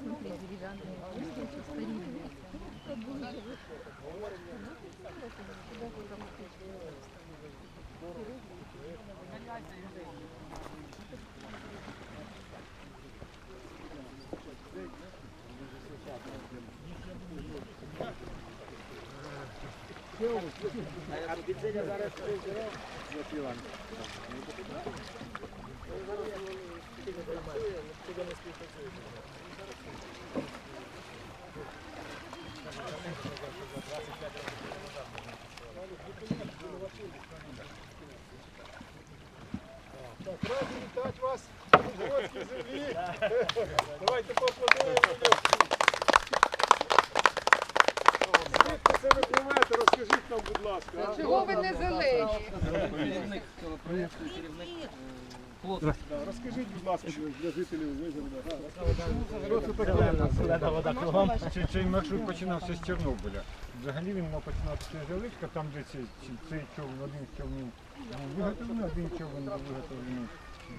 смотри, деревянные крышки, еще старинные. Так, раді вітати вас у гості землі. Давайте поаплодуємо. Звідки це ви пливете? Розкажіть нам, будь ласка. а? Чого ви не зелені? Керівник проєкту, керівник Розкажіть, будь ласка, для жителів Вижгорода. Що це таке? Цей маршрут починався з Чорнобиля. Взагалі він мав починатися з Яличка, там де цей, цей, човен, один човнів був виготовлений, один човен був виготовлений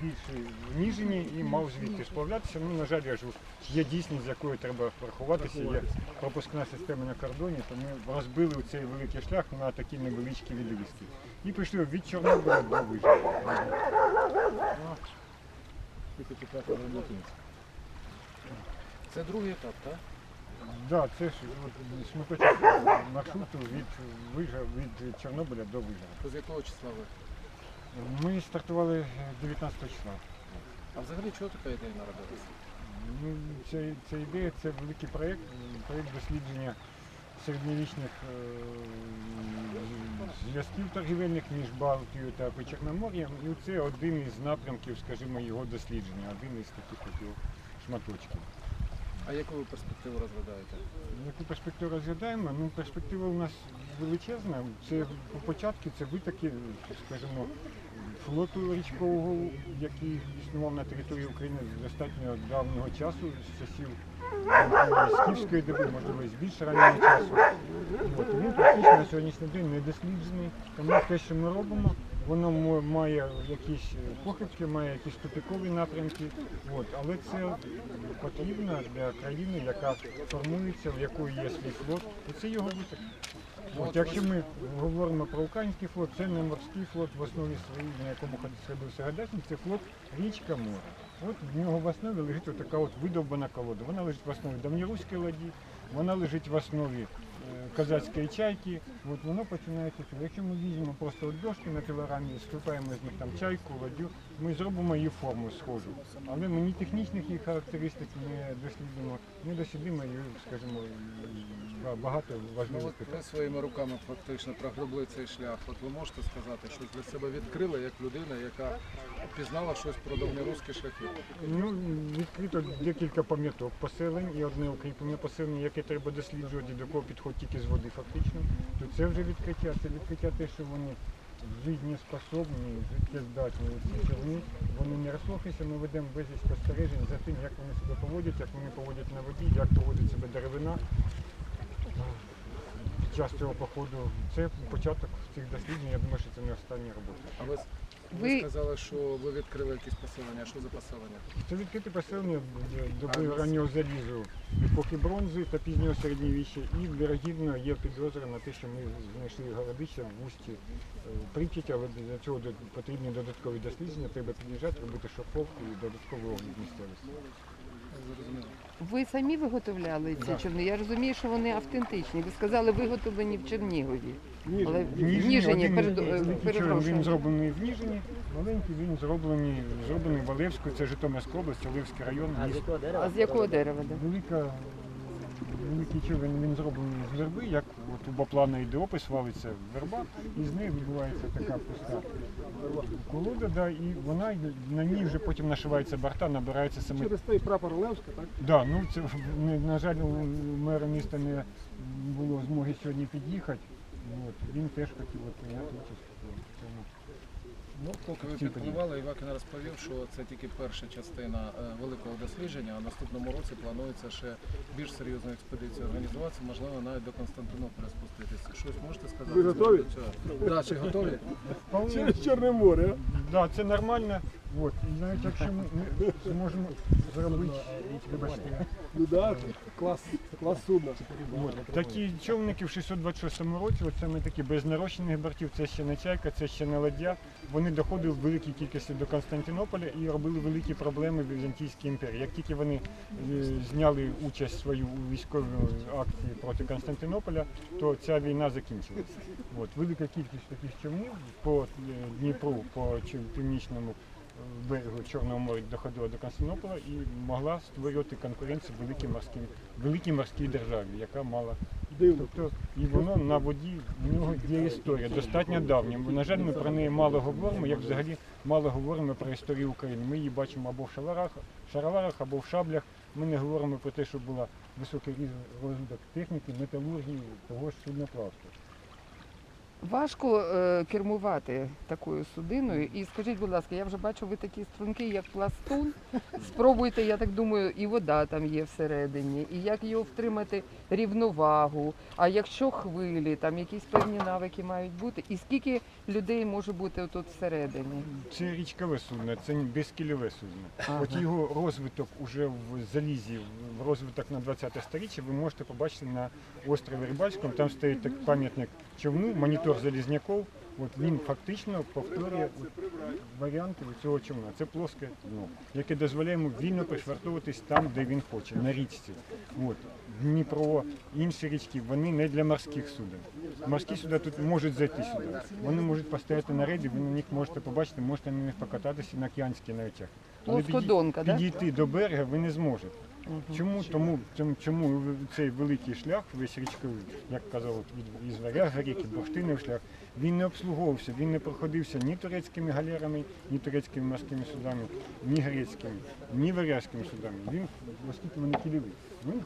більший в Ніжині і мав звідти сплавлятися. Ну, на жаль, я ж є дійсність, з якою треба врахуватися, є пропускна система на кордоні, то ми розбили цей великий шлях на такі невеличкі відрізки. І пішли від Чорнобиля до Вижгорода. Це другий етап, так? Да, це ж от, шматочок маршруту від Вижа, від Чорнобиля до Вижгорода. З якого числа ви? Ми стартували е, 19 числа. А взагалі чого така ідея народилася? Ну, це, це ідея, це великий проєкт, проєкт дослідження середньовічних е, зв'язків торгівельних між Балтією та Причорномор'ям. І це один із напрямків, скажімо, його дослідження, один із таких от його шматочків. А яку ви перспективу розглядаєте? Яку перспективу розглядаємо? Ну, перспектива у нас величезна. Це по початку це витоки, скажімо, флоту річкового, який існував на території України з достатньо давнього часу, з часів скіфської доби, можливо, з більш раннього часу. От, він практично на сьогоднішній день не досліджений. Тому те, що ми робимо, воно має якісь е, похибки, має якісь тупикові напрямки. От, але це потрібно для країни, яка формується, в якої є свій флот, і це його виток. От, якщо ми говоримо про український флот, це не морський флот в основі своїй, на якому сходився Гадасник, це флот річка море. От в нього в основі лежить така от видовбана колода. Вона лежить в основі давньоруської ладі, вона лежить в основі козацької чайки. От воно починається. тут. Якщо ми візьмемо просто от дошки на пілорамі, скрипаємо з них там чайку, ладю, ми зробимо її форму схожу. Але ми ні технічних її характеристик не дослідимо, не дослідимо її, скажімо, багато Ну, важливих от питань. ви своїми руками фактично прогребли цей шлях. От ви можете сказати, що для себе відкрили як людина, яка пізнала щось про давньоруські шляхи. Ну, відкрито декілька пам'яток поселень і одне укріплене поселення, яке треба досліджувати, до кого підходить тільки з води фактично. То це вже відкриття. Це відкриття те, що вони жизнеспособні, життєздатні ці човни. Вони не розслухаються, ми ведемо безліч спостережень за тим, як вони себе поводять, як вони поводять на воді, як поводить себе деревина. Час цього походу це початок цих досліджень. Я думаю, що це не остання робота. А ви, ви сказали, що ви відкрили якісь поселення. Що за поселення? Це відкрите поселення доби раннього залізу епохи бронзи та пізнього середньовіччя. І вірогідно є підозра на те, що ми знайшли городища в усті е, Прип'яті, але для цього потрібні додаткові дослідження, треба під'їжджати, робити шофовку і додатковий огляд місцевості. Зрозуміло. Ви самі виготовляли ці човни? Я розумію, що вони автентичні. Ви сказали, виготовлені в Чернігові. Ні, Але В в Ніжині, один перед- е, великий перепрошую. він зроблений в Ніжині, маленький він зроблений, зроблений в Олевську, це Житомирська область, Олевський район, місто. А з якого дерева? да? Велика, великий човен він зроблений з верби, як от у Баплана йде опис, валиться верба, і з неї відбувається така пуста колода, да, і вона на ній вже потім нашивається борта, набирається саме. Через той прапор Олевська, так? Да, ну це на жаль, у мера міста не було змоги сьогодні під'їхати. От, він теж хотів от прийняти участь в цьому. Ну, поки ви підпливали, Івакін розповів, що це тільки перша частина е, великого дослідження, а в наступному році планується ще більш серйозну експедицію організувати, можливо, навіть до Константинополя спуститися. Щось можете сказати? Ви готові? Да, чи готові? Через Чорне море. а? Да, це нормально. От. І навіть якщо ми зможемо зробити. Вибачте. Ну да, клас, клас судна. От. Такі човники в 626 році, от саме такі без нарощених бортів, це ще не чайка, це ще не ладдя. Вони доходили в великій кількості до Константинополя і робили великі проблеми в Візантійській імперії. Як тільки вони е, зняли участь свою у військовій акції проти Константинополя, то ця війна закінчилася. От. Велика кількість таких човнів по е, Дніпру, по північному берегу Чорного моря доходила до Константинополя і могла створювати конкуренцію великій морській, великій морській державі, яка мала Тобто, і воно на воді, в нього є історія, достатньо давня. На жаль, ми про неї мало говоримо, як взагалі мало говоримо про історію України. Ми її бачимо або в шаларах, шароварах, або в шаблях. Ми не говоримо про те, що був високий розвиток техніки, металургії, того ж судноплавства. Важко е, кермувати такою судиною. І скажіть, будь ласка, я вже бачу, ви такі струнки, як пластун. Спробуйте, я так думаю, і вода там є всередині, і як його втримати рівновагу. А якщо хвилі, там якісь певні навики мають бути, і скільки людей може бути тут всередині? Це річкове судно, це безкільове судно. Ага. От його розвиток уже в залізі, в розвиток на 20 сторіччя ви можете побачити на острові Рибальському. Там стоїть так пам'ятник човну, монітор залізняков. От він фактично повторює варіанти цього човна. Це плоске дно, яке дозволяє йому вільно пришвартовуватись там, де він хоче, на річці. От. Дніпро, інші річки, вони не для морських суден. Морські суда тут можуть зайти сюди. Вони можуть постояти на рейді, ви на них можете побачити, можете на них покататися на океанських навчах. Але підій- Плоскодонка, да? підійти до берега ви не зможете. Чому? Тому, тому- чому цей великий шлях, весь річковий, як казав, від із Варяга ріки, бурштинів шлях, він не обслуговувався, він не проходився ні турецькими галерами, ні турецькими морськими судами, ні грецькими, ні варязькими судами. Він, оскільки вони кільові, він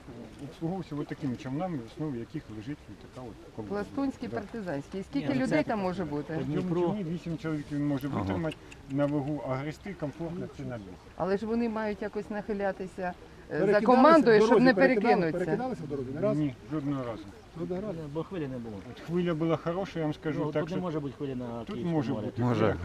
обслуговувався от такими човнами, в основі яких лежить така от колона. Пластунський, Да. партизанський. Скільки Ні, ну людей це- там може бути? В цьому човні вісім чоловік він може витримати на вагу, а грести комфортно це на двох. Але ж вони мають якось нахилятися за командою, щоб не перекидали- перекинутися. Перекидалися в дорозі? Не раз? Ні, жодного разу. Разу. Бо хвилі не було. От хвиля була хороша, я вам скажу Ну, так, тут не може бути хвилі на тут Київському може морі. бути. Може.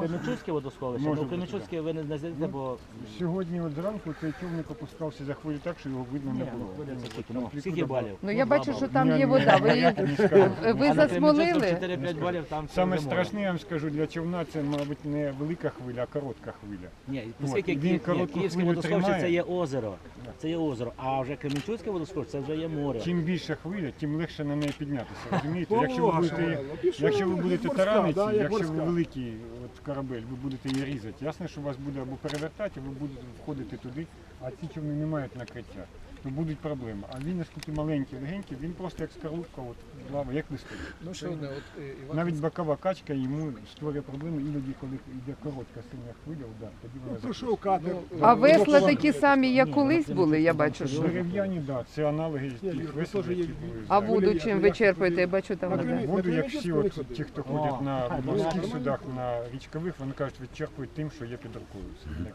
Кременчуцьке водосховище, Може ну бути, Кременчуцьке ви не знайдете, бо Сьогодні от зранку цей човник опускався за хвилю так, що його видно Ні, не ну, було. хвиля це скільки, ну, скільки балів? Ну я бачу, що там Ні, є ні, вода. Ви, я не скажу. ви засмолили? 4-5 балів там Саме вже страшне, я вам скажу, для човна це, мабуть, не велика хвиля, а коротка хвиля. Ні, оскільки він Ки- ні, коротку Київське хвилю водосховище це тримає. є озеро. Це є озеро, а вже Кременчуцьке водосховище це вже є море. Чим більша хвиля, тим легше на неї піднятися. Розумієте? Якщо ви будете, ну, якщо ви будете морська, таранити, да, як якщо ви великий от, корабель, ви будете її різати. Ясно, що вас буде або перевертати, ви будете входити туди, а ці човни не мають накриття. То будуть проблеми. А він, наскільки маленький, легенький, він просто як скорлупка, от, плаває, як листок. Ну, ще одне, от, е, Іван Навіть бокова качка йому створює проблеми іноді, коли йде коротка сильна хвиля, удар, тоді вона Пройшов катер. А Ну, весла ну, такі самі, як колись ну, були, я бачу, що. Дерев'яні, да, це аналоги тих весел, які були. А воду чим ви я- черпаєте? Я бачу там вода. Воду, як всі от, ті, хто ходять на а, ну, морських судах, на річкових, вони кажуть, відчерпують тим, що є під рукою.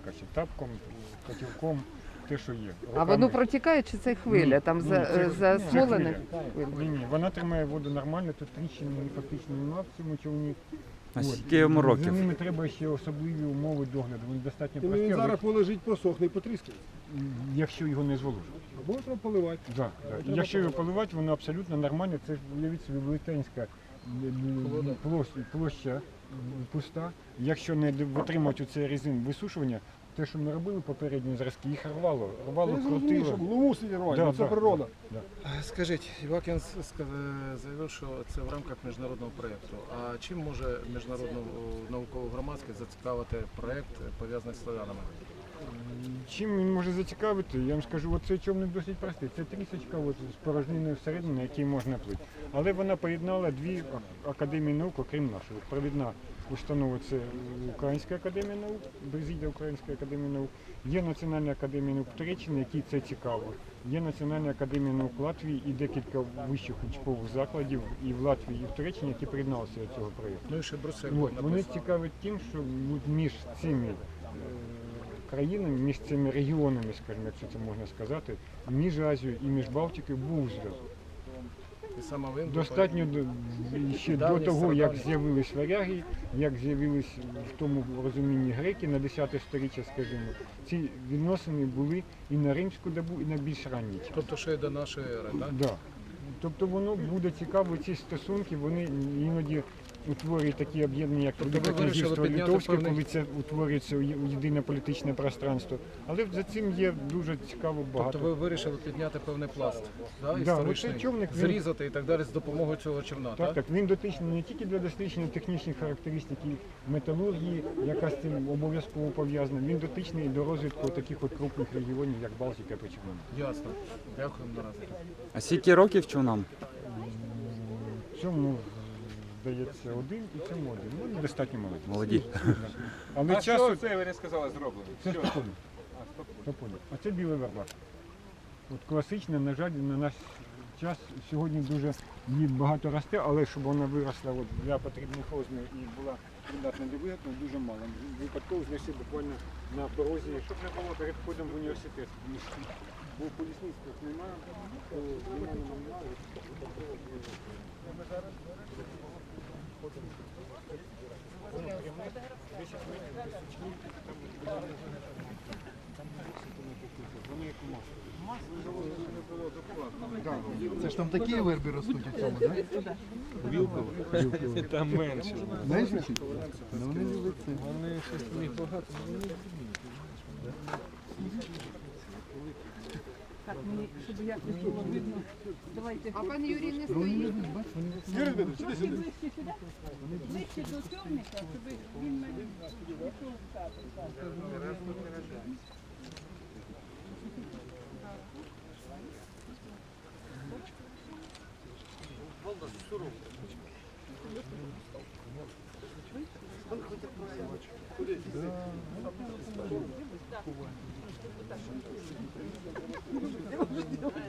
Це тапком, котілком, те, що є. А воно протікає чи це хвиля? Там Ні, за, це- е, ні, засмолене? це Ні, ні, вона тримає воду нормально, тут тріщин фактично немає в цьому човні. А От. скільки йому За років? ними треба ще особливі умови догляду. Вони достатньо І Він але зараз полежить, просохне і потріскає. якщо його не зволожити. Або треба поливати. Да, да. Якщо його поливати, воно абсолютно нормально. Це уявіть собі велетенська Вода. площа, площа м, пуста. Якщо не д- витримати цей режим висушування, те, що ми робили попередні зразки, їх рвало, рвало, Я зрозумів, що крутило. ну мусить рвати, Да, ну, це да, природа. Е, Скажіть, Івакін с- заявив, що це в рамках міжнародного проєкту. А чим може міжнародну о, наукову громадськість зацікавити проєкт е, пов'язаний з славянами? Чим він може зацікавити? Я вам скажу, оцей човник досить простий. Це трісочка от, з порожниною всередині, на якій можна плити. Але вона поєднала дві а- академії наук, окрім нашої. Провідна установа це Українська академія наук, Брезідя Української академії наук. Є Національна академія наук Туреччини, якій це цікаво. Є Національна академія наук Латвії і декілька вищих учбових закладів і в Латвії, і в Туреччині, які приєдналися до цього проєкту. Ну і ще От, вони цікавить тим, що між цими е, країнами, між цими регіонами, скажімо, якщо це можна сказати, між Азією і між Балтикою був зв'язок. І саме він Достатньо до- ще до того, як з'явились варяги, як з'явились в тому розумінні греки на 10 сторіччя, скажімо, ці відносини були і на римську добу, і на більш ранній час. Тобто ще й до нашої ери, так? Да. Тобто воно буде цікаво, ці стосунки, вони іноді утворюють такі об'єднання, як Тобто Велике вирішили князівство Литовське, певний- коли це утворюється у єдине політичне пространство. Але за цим є дуже цікаво багато. Тобто ви вирішили підняти певний пласт, да, Да, історичний, оцей човник, він- зрізати і так далі з допомогою цього човна, Так, так? так, він дотичний не тільки для дослідження технічних характеристик і металургії, яка з цим обов'язково пов'язана, він дотичний і до розвитку таких от крупних регіонів, як Балтика та Чорноморська. Ясно. Дякуємо наразі. А скільки років човнам? Цьому здається один і цьому один. Ну, достатньо молоді. Молоді. Але А часу що це ви не сказали зроблено? це Що? тополі. Тополі. А це білий вербак. От класична, на жаль, на наш час сьогодні дуже її багато росте, але щоб вона виросла от для потрібних розмірів і була придатна до виготовлення, дуже мало. Випадково знайшли буквально на порозі, щоб не було перед входом в університет. Бо по лісництвах немає, то немає, немає. Воно пряме, 10 метрів без сучків, там буде там висипано таке, воно як масло. Це ж там такі верби ростуть у цьому, так? Вілково. Там менше. Менше? Ну вони це. Вони щось у них багато. Так, мені, щоб якось було видно. Давайте. А пан Юрій не стоїть. Юрій Дмитрович, іди сюди. Ближче сюди. Ближче до човника, щоб він мене пішов в Thank you.